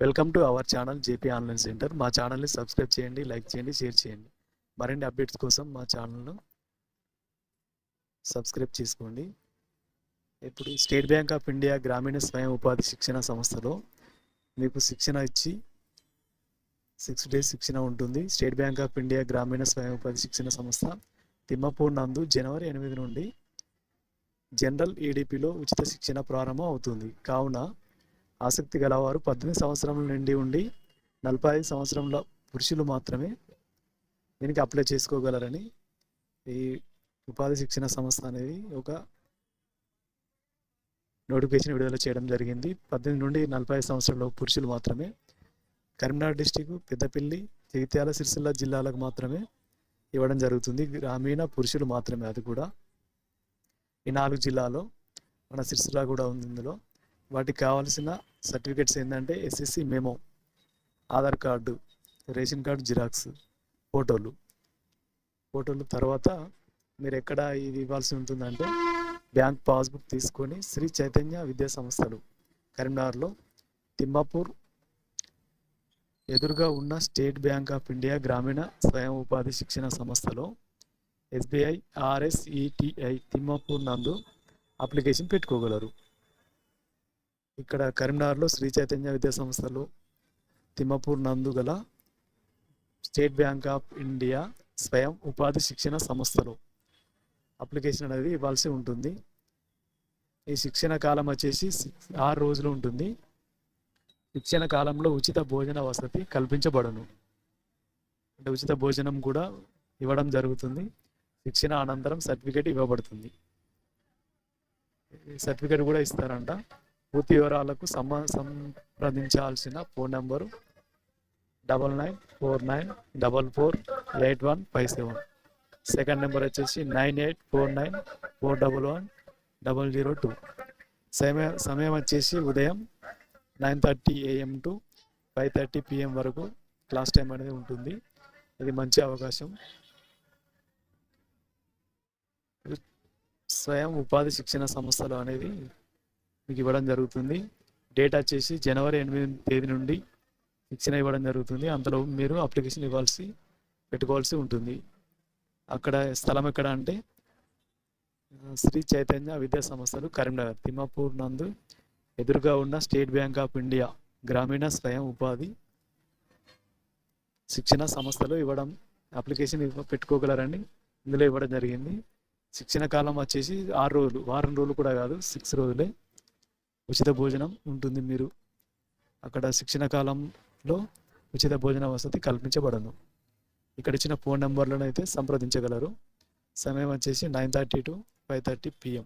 Welcome to our channel JP online centre. మా ఛానల్ని subscribe చేయండి లైక్ చేయండి షేర్ చేయండి. మరిన్ని అప్డేట్స్ కోసం మా ఛానల్ను సబ్స్క్రైబ్ చేసుకోండి. ఇప్పుడు స్టేట్ బ్యాంక్ ఆఫ్ ఇండియా గ్రామీణ స్వయం ఉపాధి శిక్షణ సంస్థలో మీకు శిక్షణ ఇచ్చి సిక్స్ డేస్ శిక్షణ ఉంటుంది. స్టేట్ బ్యాంక్ ఆఫ్ ఇండియా గ్రామీణ స్వయం ఉపాధి శిక్షణ సంస్థ తిమ్మపూర్ నందు జనవరి ఎనిమిది నుండి జనరల్ ఈడిపిలో ఉచిత శిక్షణ ప్రారంభం అవుతుంది. కావున ఆసక్తి గలవారు పద్దెనిమిది సంవత్సరం నుండి ఉండి నలభై ఐదు సంవత్సరంలో పురుషులు మాత్రమే దీనికి అప్లై చేసుకోగలరని ఈ ఉపాధి శిక్షణ సంస్థ అనేది ఒక నోటిఫికేషన్ విడుదల చేయడం జరిగింది. పద్దెనిమిది నుండి నలభై ఐదు సంవత్సరంలో పురుషులు మాత్రమే కరీంనగర్ డిస్టిక్ పెద్దపల్లి జగిత్యాల సిరిసిల్ల జిల్లాలకు మాత్రమే ఇవ్వడం జరుగుతుంది. గ్రామీణ పురుషులు మాత్రమే అది కూడా. ఈ నాలుగు జిల్లాలో మన సిరిసిల్ల కూడా ఉంది ఇందులో. వాటికి కావాల్సిన సర్టిఫికెట్స్ ఏంటంటే SSC memo Aadhaar card ration card xerox ఫోటోలు. ఫోటోలు తర్వాత మీరు ఎక్కడ ఇది ఇవ్వాల్సి ఉంటుందంటే బ్యాంక్ పాస్బుక్ తీసుకొని శ్రీ చైతన్య విద్యా సంస్థలు కరీంనగర్లో తిమ్మాపూర్ ఎదురుగా ఉన్న స్టేట్ బ్యాంక్ ఆఫ్ ఇండియా గ్రామీణ స్వయం ఉపాధి శిక్షణ సంస్థలో ఎస్బీఐ ఆర్ఎస్ఈటిఐ తిమ్మాపూర్ నందు అప్లికేషన్ పెట్టుకోగలరు. ఇక్కడ కరీంనగర్లో శ్రీ చైతన్య విద్యా సంస్థలో తిమ్మపూర్ నందు గల స్టేట్ బ్యాంక్ ఆఫ్ ఇండియా స్వయం ఉపాధి శిక్షణ సంస్థలు. అప్లికేషన్ అనేది ఇవ్వాల్సి ఉంటుంది. ఈ శిక్షణ కాలం వచ్చేసి సిక్స్- ఆరు రోజులు ఉంటుంది. శిక్షణ కాలంలో ఉచిత భోజన వసతి కల్పించబడను. అంటే ఉచిత భోజనం కూడా ఇవ్వడం జరుగుతుంది. శిక్షణ అనంతరం సర్టిఫికేట్ ఇవ్వబడుతుంది. సర్టిఫికేట్ కూడా ఇస్తారంట. పూర్తి వివరాలకు సమ సంప్రదించాల్సిన phone number double nine four nine double four eight one five seven. Second number వచ్చేసి nine eight four nine four double one double zero two. సమయం సమయం వచ్చేసి ఉదయం nine thirty AM to five thirty PM వరకు class time అనేది ఉంటుంది. ఇది మంచి అవకాశం. స్వయం ఉపాధి శిక్షణ సంస్థలు అనేది మీకు ఇవ్వడం జరుగుతుంది. డేట్ వచ్చేసి జనవరి ఎనిమిది తేదీ నుండి శిక్షణ ఇవ్వడం జరుగుతుంది. అంతలో మీరు అప్లికేషన్ ఇవ్వాల్సి పెట్టుకోవాల్సి ఉంటుంది. అక్కడ స్థలం ఎక్కడ అంటే శ్రీ చైతన్య విద్యా సంస్థలు కరీంనగర్ తిమ్మాపూర్ నందు ఎదురుగా ఉన్న స్టేట్ బ్యాంక్ ఆఫ్ ఇండియా గ్రామీణ స్వయం ఉపాధి శిక్షణ సంస్థలు ఇవ్వడం అప్లికేషన్ ఇవ్వ పెట్టుకోగలరని ఇందులో ఇవ్వడం జరిగింది. శిక్షణ కాలం వచ్చేసి ఆరు రోజులు వారం రోజులు కూడా కాదు సిక్స్ రోజులే. ఉచిత భోజనం ఉంటుంది మీరు. అక్కడ శిక్షణ కాలంలో ఉచిత భోజన వసతి కల్పించబడను. ఇక్కడ ఇచ్చిన ఫోన్ నెంబర్లను అయితే సంప్రదించగలరు. సమయం వచ్చేసి nine thirty to five thirty PM.